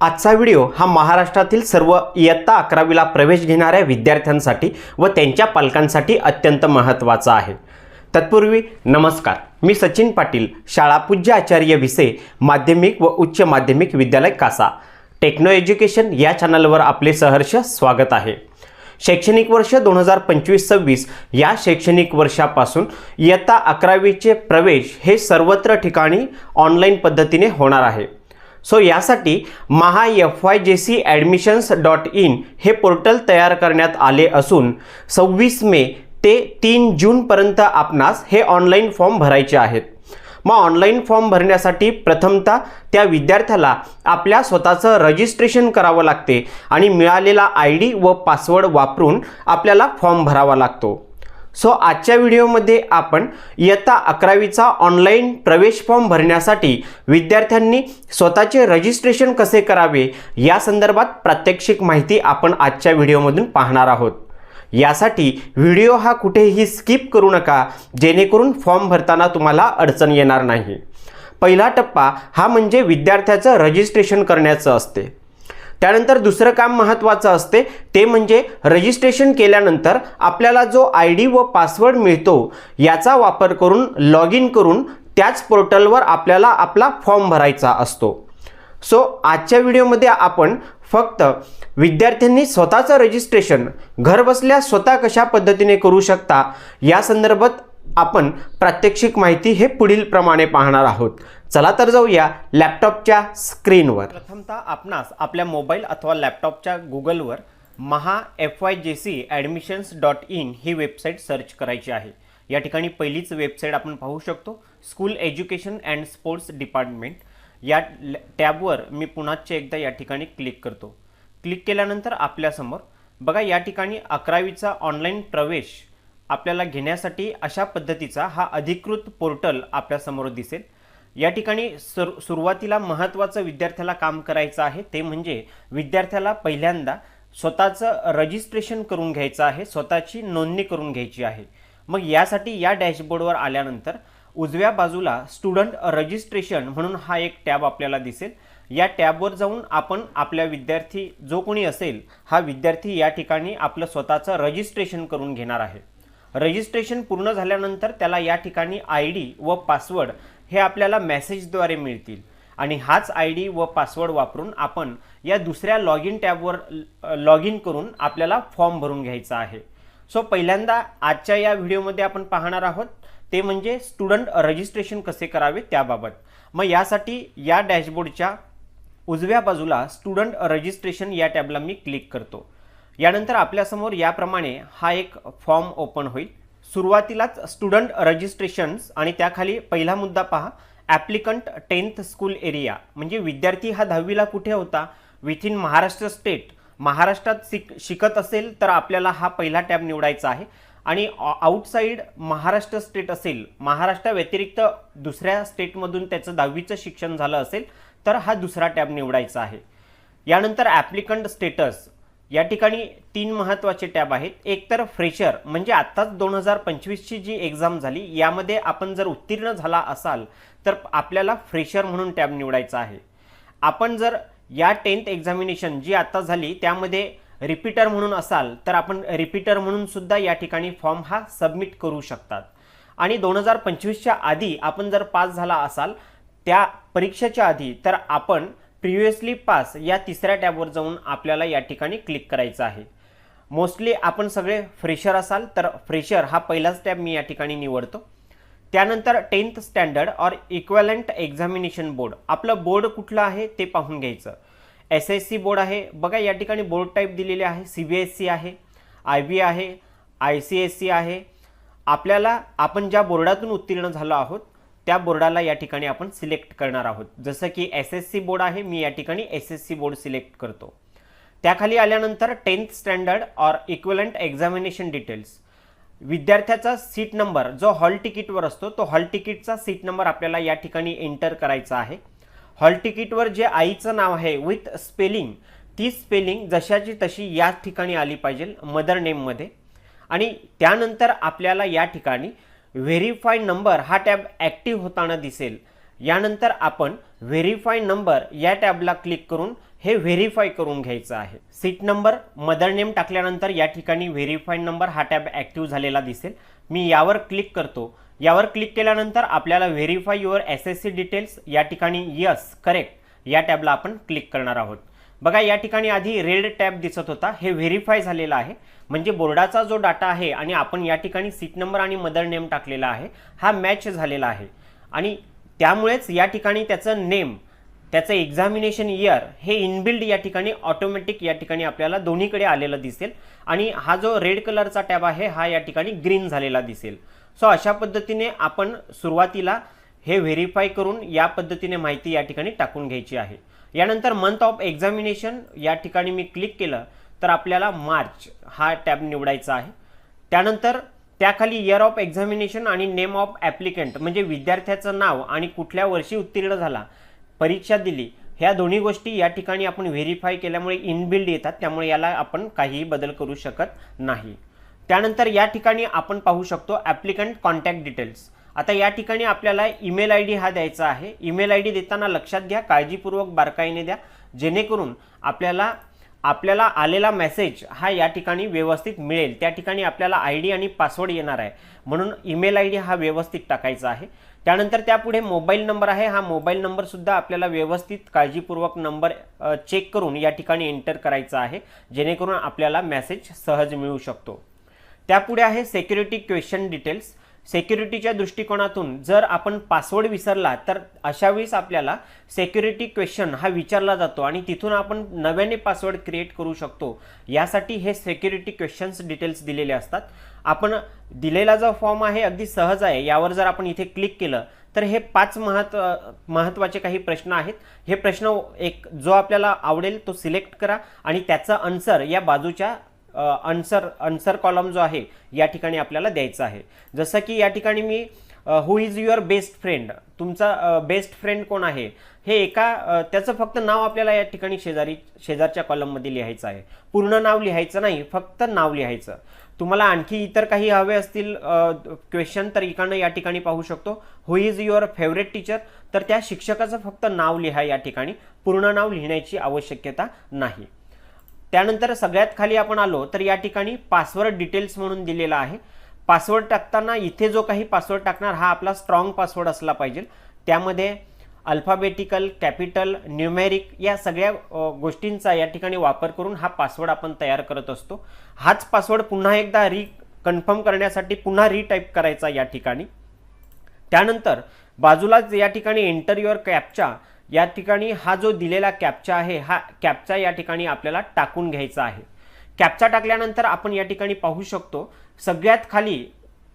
आजचा व्हिडिओ हा महाराष्ट्रातील सर्व इयत्ता अकरावीला प्रवेश घेणाऱ्या विद्यार्थ्यांसाठी व त्यांच्या पालकांसाठी अत्यंत महत्त्वाचा आहे. तत्पूर्वी नमस्कार. मी सचिन पाटील शाळापूज्य आचार्य विसे माध्यमिक व उच्च माध्यमिक विद्यालय कासा. टेक्नो एज्युकेशन या चॅनलवर आपले सहर्ष स्वागत आहे. शैक्षणिक वर्ष दोन हजार पंचवीस सव्वीस या शैक्षणिक वर्षापासून इयत्ता अकरावीचे प्रवेश हे सर्वत्र ठिकाणी ऑनलाईन पद्धतीने होणार आहे. सो यासाठी Maha F Y J C admissions dot in हे पोर्टल तयार करण्यात आले असून सव्वीस मे ते तीन जूनपर्यंत आपणास हे ऑनलाईन फॉर्म भरायचे आहेत. मग ऑनलाईन फॉर्म भरण्यासाठी प्रथमतः त्या विद्यार्थ्याला आपल्या स्वतःचं रजिस्ट्रेशन करावं लागते आणि मिळालेला आय डी व पासवर्ड वापरून आपल्याला फॉर्म भरावा लागतो. सो आजच्या व्हिडिओमध्ये आपण इयत्ता अकरावीचा ऑनलाईन प्रवेश फॉर्म भरण्यासाठी विद्यार्थ्यांनी स्वतःचे रजिस्ट्रेशन कसे करावे या संदर्भात प्रात्यक्षिक माहिती आपण आजच्या व्हिडिओमधून पाहणार आहोत. यासाठी व्हिडिओ हा कुठेही स्किप करू नका जेणेकरून फॉर्म भरताना तुम्हाला अडचण येणार नाही. पहिला टप्पा हा म्हणजे विद्यार्थ्याचं रजिस्ट्रेशन करण्याचं असते. त्यानंतर दुसरं काम महत्त्वाचं असते ते म्हणजे रजिस्ट्रेशन केल्यानंतर आपल्याला जो आय डी व पासवर्ड मिळतो याचा वापर करून लॉग इन करून त्याच पोर्टलवर आपल्याला आपला फॉर्म भरायचा असतो. सो आजच्या व्हिडिओमध्ये आपण फक्त विद्यार्थ्यांनी स्वतःचं रजिस्ट्रेशन घरबसल्या स्वतः कशा पद्धतीने करू शकता या संदर्भात आपण प्रात्यक्षिक माहिती हे पुढील प्रमाणे पाहणार आहोत. चला तर जाऊया लॅपटॉपच्या स्क्रीनवर. प्रथमतः आपणास आपल्या मोबाईल अथवा लॅपटॉपच्या गुगलवर Maha F Y J C admissions dot in he website search करायची आहे. या ठिकाणी पहिलीच वेबसाईट आपण पाहू शकतो school education and sports department या टॅबवर मी पुन्हाचे एकदा या ठिकाणी क्लिक करतो. क्लिक केल्यानंतर आपल्यासमोर बघा या ठिकाणी अकरावीचा ऑनलाईन प्रवेश आपल्याला घेण्यासाठी अशा पद्धतीचा हा अधिकृत पोर्टल आपल्यासमोर दिसेल. या ठिकाणी सुर सुरुवातीला महत्त्वाचं विद्यार्थ्याला काम करायचं आहे ते म्हणजे विद्यार्थ्याला पहिल्यांदा स्वतःचं रजिस्ट्रेशन करून घ्यायचं आहे स्वतःची नोंदणी करून घ्यायची आहे. मग यासाठी या डॅशबोर्डवर आल्यानंतर उजव्या बाजूला स्टुडंट रजिस्ट्रेशन म्हणून हा एक टॅब आपल्याला दिसेल. या टॅबवर जाऊन आपण आपल्या विद्यार्थी जो कोणी असेल हा विद्यार्थी या ठिकाणी आपलं स्वतःचं रजिस्ट्रेशन करून घेणार आहे. रजिस्ट्रेशन पूर्ण झाल्यानंतर त्याला या ठिकाणी आय डी व पासवर्ड हे आपल्याला मेसेजद्वारे मिळतील. आणि हाच आय डी व पासवर्ड वापरून आपण या दुसऱ्या लॉग इन टॅबवर लॉग इन करून आपल्याला फॉर्म भरून घ्यायचा आहे. सो पहिल्यांदा आजच्या या व्हिडिओमध्ये आपण पाहणार आहोत ते म्हणजे स्टुडंट रजिस्ट्रेशन कसे करावे त्याबाबत. मग यासाठी या डॅशबोर्डच्या उजव्या बाजूला स्टुडंट रजिस्ट्रेशन या टॅबला मी क्लिक करतो. यानंतर आपल्यासमोर याप्रमाणे हा एक फॉर्म ओपन होईल. सुरुवातीलाच स्टुडंट रजिस्ट्रेशन्स आणि त्याखाली पहिला मुद्दा पहा ॲप्लिकंट टेन्थ स्कूल एरिया म्हणजे विद्यार्थी हा दहावीला कुठे होता? विथिन महाराष्ट्र स्टेट महाराष्ट्रात शिक शिकत असेल तर आपल्याला हा पहिला टॅब निवडायचा आहे. आणि आउटसाईड महाराष्ट्र स्टेट असेल महाराष्ट्राव्यतिरिक्त दुसऱ्या स्टेटमधून त्याचं दहावीचं शिक्षण झालं असेल तर हा दुसरा टॅब निवडायचा आहे. यानंतर ॲप्लिकंट स्टेटस या ठिकाणी तीन महत्त्वाचे टॅब आहेत. एक तर फ्रेशर म्हणजे आत्ताच दोन हजार पंचवीसची जी एक्झाम झाली यामध्ये आपण जर उत्तीर्ण झाला असाल तर आपल्याला फ्रेशर म्हणून टॅब निवडायचा आहे. आपण जर या टेन्थ एक्झामिनेशन जी आत्ता झाली त्यामध्ये रिपीटर म्हणून असाल तर आपण रिपीटर म्हणून सुद्धा या ठिकाणी फॉर्म हा सबमिट करू शकतात. आणि दोन हजार पंचवीसच्या आधी आपण जर पास झाला असाल त्या परीक्षेच्या आधी तर आपण प्रिव्हियसली पास या तिसऱ्या टॅबवर जाऊन आपल्याला या ठिकाणी क्लिक करायचं आहे. मोस्टली आपण सगळे फ्रेशर असाल तर फ्रेशर हा पहिलाच टॅब मी या ठिकाणी निवडतो. त्यानंतर tenth standard or equivalent examination board आपलं बोर्ड कुठलं आहे ते पाहून घ्यायचं. एस एस सी बोर्ड आहे. बघा या ठिकाणी बोर्ड टाईप दिलेले आहे. सी बी एस सी आहे आय बी आहे आय सी एस सी आहे. आपल्याला आपण ज्या बोर्डातून उत्तीर्ण झालो आहोत त्या बोर्डाला या ठिकाणी आपण सिलेक्ट करणार आहोत. जसं की एस एस सी बोर्ड आहे मी या ठिकाणी S S C board select करतो. त्याखाली आल्यानंतर tenth standard or equivalent examination details. विद्यार्थ्याचा सीट नंबर जो हॉल तिकीटवर असतो तो हॉल तिकीटचा सीट नंबर आपल्याला या ठिकाणी एंटर करायचा आहे. हॉल तिकीटवर जे आईचं नाव आहे विथ स्पेलिंग ती स्पेलिंग जशाची तशी या ठिकाणी आली पाहिजे मदर नेममध्ये. आणि त्यानंतर आपल्याला या ठिकाणी व्हेरीफाय नंबर हा टॅब ॲक्टिव्ह होताना दिसेल. यानंतर आपण व्हेरीफाय नंबर या टॅबला क्लिक करून हे व्हेरीफाय करून घ्यायचं आहे. सीट नंबर मदर नेम टाकल्यानंतर या ठिकाणी व्हेरीफाय नंबर हा टॅब ॲक्टिव्ह झालेला दिसेल. मी यावर क्लिक करतो. यावर क्लिक केल्यानंतर आपल्याला verify your S S C details या ठिकाणी यस करेक्ट या टॅबला आपण क्लिक करणार आहोत. बघा या ठिकाणी आधी रेड टॅब दिसत होता. हे व्हेरीफाय झालेलं आहे. म्हणजे बोर्डाचा जो डाटा आहे आणि आपण या ठिकाणी सीट नंबर आणि मदर नेम टाकलेला आहे हा मॅच झालेला आहे. आणि त्यामुळेच या ठिकाणी त्याचं नेम त्याचं एक्झामिनेशन इयर हे इनबिल्ड या ठिकाणी ऑटोमॅटिक या ठिकाणी आपल्याला दोन्हीकडे आलेलं दिसेल. आणि हा जो रेड कलरचा टॅब आहे हा या ठिकाणी ग्रीन झालेला दिसेल. सो अशा पद्धतीने आपण सुरुवातीला हे व्हेरीफाय करून या पद्धतीने माहिती या ठिकाणी टाकून घ्यायची आहे. यानंतर मंथ ऑफ एक्झामिनेशन या ठिकाणी मी क्लिक केलं तर आपल्याला मार्च हा टॅब निवडायचा आहे. त्यानंतर त्याखाली इयर ऑफ एक्झामिनेशन आणि नेम ऑफ ॲप्लिकंट म्हणजे विद्यार्थ्याचं नाव आणि कुठल्या वर्षी उत्तीर्ण झाला परीक्षा दिली ह्या दोन्ही गोष्टी या ठिकाणी आपण व्हेरीफाय केल्यामुळे इनबिल्ड येतात. त्यामुळे याला आपण काहीही बदल करू शकत नाही. त्यानंतर या ठिकाणी आपण पाहू शकतो ॲप्लिकंट कॉन्टॅक्ट डिटेल्स आता या ठिकाणी आपल्याला ईमेल आय डी हा द्यायचा आहे. ईमेल आय डी देताना लक्षात घ्या काळजीपूर्वक बारकाईने द्या. जेणेकरून आपल्याला आपल्याला आलेला मेसेज हा या ठिकाणी व्यवस्थित मिळेल. त्या ठिकाणी आपल्याला आय डी आणि पासवर्ड येणार आहे. म्हणून ईमेल आय डी हा व्यवस्थित टाकायचा आहे. त्यानंतर त्यापुढे मोबाईल नंबर आहे. हा मोबाईल नंबरसुद्धा आपल्याला व्यवस्थित काळजीपूर्वक नंबर चेक करून या ठिकाणी एंटर करायचा आहे. जेणेकरून आपल्याला मेसेज सहज मिळू शकतो. त्यापुढे आहे सेक्युरिटी क्वेश्चन डिटेल्स. सेक्युरिटीच्या दृष्टिकोनातून जर आपण पासवर्ड विसरला तर अशा वेळेस आपल्याला सेक्युरिटी क्वेश्चन हा विचारला जातो आणि तिथून आपण नव्याने पासवर्ड क्रिएट करू शकतो. यासाठी हे सेक्युरिटी क्वेश्चन्स डिटेल्स दिलेले असतात. आपण दिलेला जो फॉर्म आहे अगदी सहज आहे. यावर जर आपण इथे क्लिक केलं तर हे पाच महत्त्व महत्त्वाचे काही प्रश्न आहेत. हे प्रश्न एक जो आपल्याला आवडेल तो सिलेक्ट करा आणि त्याचा आन्सर या बाजूच्या आन्सर आन्सर कॉलम जो आहे या ठिकाणी आपल्याला द्यायचा आहे. जसं की या ठिकाणी मी who is your best friend तुमचा बेस्ट फ्रेंड कोण आहे? हे एका त्याचं फक्त नाव आपल्याला या ठिकाणी शेजारी शेजारच्या कॉलममध्ये लिहायचं आहे. पूर्ण नाव लिहायचं नाही फक्त नाव लिहायचं. तुम्हाला आणखी इतर काही हवे असतील क्वेश्चन तर इकडनं या ठिकाणी पाहू शकतो. Who is your favourite teacher तर त्या शिक्षकाचं फक्त नाव लिहा या ठिकाणी. पूर्ण नाव लिहिण्याची आवश्यकता नाही. त्यानंतर सगळ्यात खाली आपण आलो तर या ठिकाणी पासवर्ड डिटेल्स म्हणून दिलेला आहे. पासवर्ड टाकताना इथे जो काही पासवर्ड टाकणार हा आपला स्ट्रॉंग पासवर्ड असला पाहिजे. त्यामध्ये अल्फाबेटिकल कॅपिटल न्यूमेरिक या सगळ्या गोष्टींचा या ठिकाणी वापर करून हा पासवर्ड आपण तयार करत असतो. हाच पासवर्ड पुन्हा एकदा री कन्फर्म करण्यासाठी पुन्हा रिटाईप करायचा या ठिकाणी. त्यानंतर बाजूलाच या ठिकाणी एंटर युअर कॅपच्या या ठिकाणी हा जो दिलेला कॅपचा आहे हा कॅपचा या ठिकाणी आपल्याला टाकून घ्यायचा आहे. कॅपचा टाकल्यानंतर आपण या ठिकाणी पाहू शकतो सगळ्यात खाली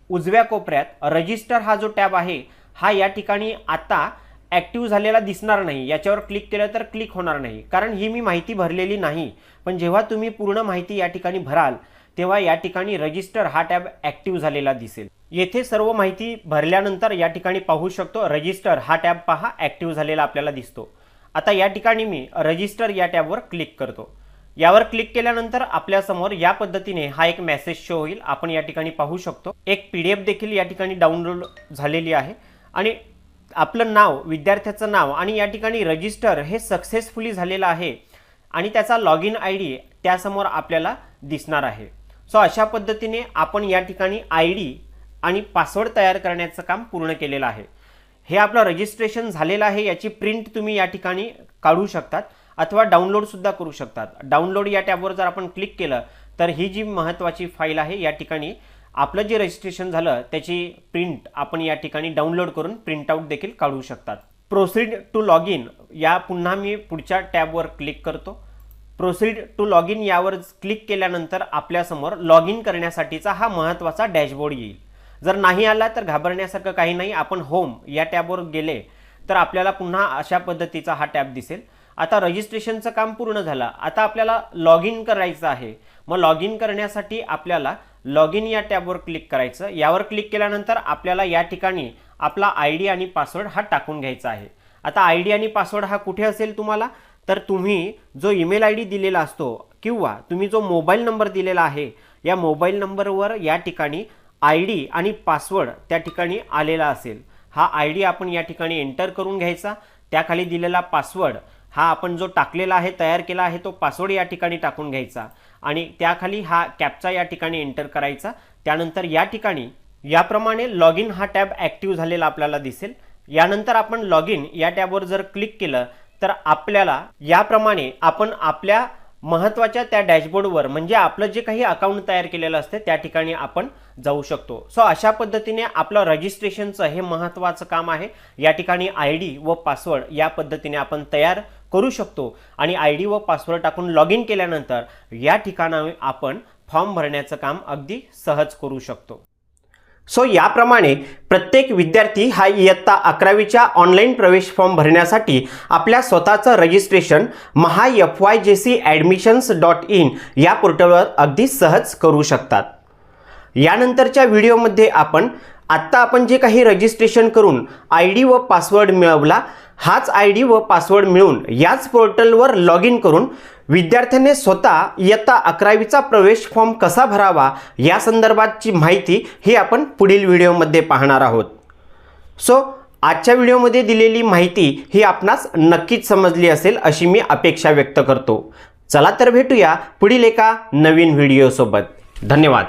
उजव्या कोपऱ्यात रजिस्टर हा जो टॅब आहे हा या ठिकाणी आता ॲक्टिव्ह झालेला दिसणार नाही. याच्यावर क्लिक केलं तर क्लिक होणार नाही. कारण ही मी माहिती भरलेली नाही. पण जेव्हा तुम्ही पूर्ण माहिती या ठिकाणी भराल तेव्हा या ठिकाणी रजिस्टर हा टॅब ॲक्टिव्ह झालेला दिसेल. येथे सर्व माहिती भरल्यानंतर या ठिकाणी पाहू शकतो. रजिस्टर हा टॅब पहा ॲक्टिव्ह झालेला आपल्याला दिसतो. आता या ठिकाणी मी रजिस्टर या टॅबवर क्लिक करतो. यावर क्लिक केल्यानंतर आपल्यासमोर या पद्धतीने हा एक मेसेज शो होईल. आपण या ठिकाणी पाहू शकतो. एक पी डी एफ देखील या ठिकाणी डाउनलोड झालेली आहे. आणि आपलं नाव विद्यार्थ्याचं नाव आणि या ठिकाणी रजिस्टर हे सक्सेसफुली झालेलं आहे. आणि त्याचा लॉग इन आय डी त्यासमोर आपल्याला दिसणार आहे. सो अशा पद्धतीने आपण या ठिकाणी आय डी आणि पासवर्ड तयार करण्याचं काम पूर्ण केलेलं आहे. हे आपलं रजिस्ट्रेशन झालेलं आहे याची प्रिंट तुम्ही या ठिकाणी काढू शकतात अथवा डाउनलोडसुद्धा करू शकतात. डाउनलोड या टॅबवर जर आपण क्लिक केलं तर ही जी महत्त्वाची फाईल आहे या ठिकाणी आपलं जे रजिस्ट्रेशन झालं त्याची प्रिंट आपण या ठिकाणी डाउनलोड करून प्रिंटआउट देखील काढू शकतात. प्रोसीड टू लॉग इन या पुन्हा मी पुढच्या टॅबवर क्लिक करतो. प्रोसीड टू लॉग इन यावर क्लिक केल्यानंतर आपल्यासमोर लॉग इन करण्यासाठीचा हा महत्त्वाचा डॅशबोर्ड येईल. जर नाही आला तर घाबरण्यासारखं काही नाही. आपण होम या टॅबवर गेले तर आपल्याला पुन्हा अशा पद्धतीचा हा टॅब दिसेल. आता रजिस्ट्रेशनचं काम पूर्ण झालं. आता आपल्याला लॉग इन करायचं आहे. मग लॉग इन करण्यासाठी आपल्याला लॉग इन या टॅबवर क्लिक करायचं. यावर क्लिक केल्यानंतर आपल्याला या ठिकाणी आपला आय डी आणि पासवर्ड हा टाकून घ्यायचा आहे. आता आय डी आणि पासवर्ड हा कुठे असेल तुम्हाला? तर तुम्ही जो ईमेल आय डी दिलेला असतो किंवा तुम्ही जो मोबाईल नंबर दिलेला आहे या मोबाईल नंबरवर या ठिकाणी आय डी आणि पासवर्ड त्या ठिकाणी आलेला असेल. हा आय डी आपण या ठिकाणी एंटर करून घ्यायचा. त्याखाली दिलेला पासवर्ड हा आपण जो टाकलेला आहे तयार केला आहे तो पासवर्ड या ठिकाणी टाकून घ्यायचा. आणि त्याखाली हा कॅपचा या ठिकाणी एंटर करायचा. त्यानंतर या ठिकाणी याप्रमाणे लॉग इन हा टॅब ॲक्टिव्ह झालेला आपल्याला दिसेल. यानंतर आपण लॉग इन या टॅबवर जर क्लिक केलं तर आपल्याला याप्रमाणे आपण आपल्या महत्त्वाच्या त्या डॅशबोर्डवर म्हणजे आपलं जे काही अकाउंट तयार केलेलं असते त्या ठिकाणी आपण जाऊ शकतो. सो अशा पद्धतीने आपलं रजिस्ट्रेशनचं हे महत्त्वाचं काम आहे. या ठिकाणी आय डी व पासवर्ड या पद्धतीने आपण तयार करू शकतो. आणि आय डी व पासवर्ड टाकून लॉग इन केल्यानंतर या ठिकाणी आपण फॉर्म भरण्याचं काम अगदी सहज करू शकतो. सो याप्रमाणे प्रत्येक विद्यार्थी हा इयत्ता अकरावीच्या ऑनलाईन प्रवेश फॉर्म भरण्यासाठी आपल्या स्वतःचं registration Maha F Y J C admissions dot in या पोर्टलवर अगदी सहज करू शकतात. यानंतरच्या व्हिडिओमध्ये आपण आत्ता आपण जे काही रजिस्ट्रेशन करून आय डी व पासवर्ड मिळवला हाच आय डी व पासवर्ड मिळून याच पोर्टलवर लॉग इन करून विद्यार्थ्याने स्वतः इयत्ता अकरावीचा प्रवेश फॉर्म कसा भरावा या संदर्भातची माहिती ही आपण पुढील व्हिडिओमध्ये पाहणार आहोत. सो आजच्या व्हिडिओमध्ये दिलेली माहिती ही आपणास नक्कीच समजली असेल अशी मी अपेक्षा व्यक्त करतो. चला तर भेटूया पुढील एका नवीन व्हिडिओसोबत. धन्यवाद.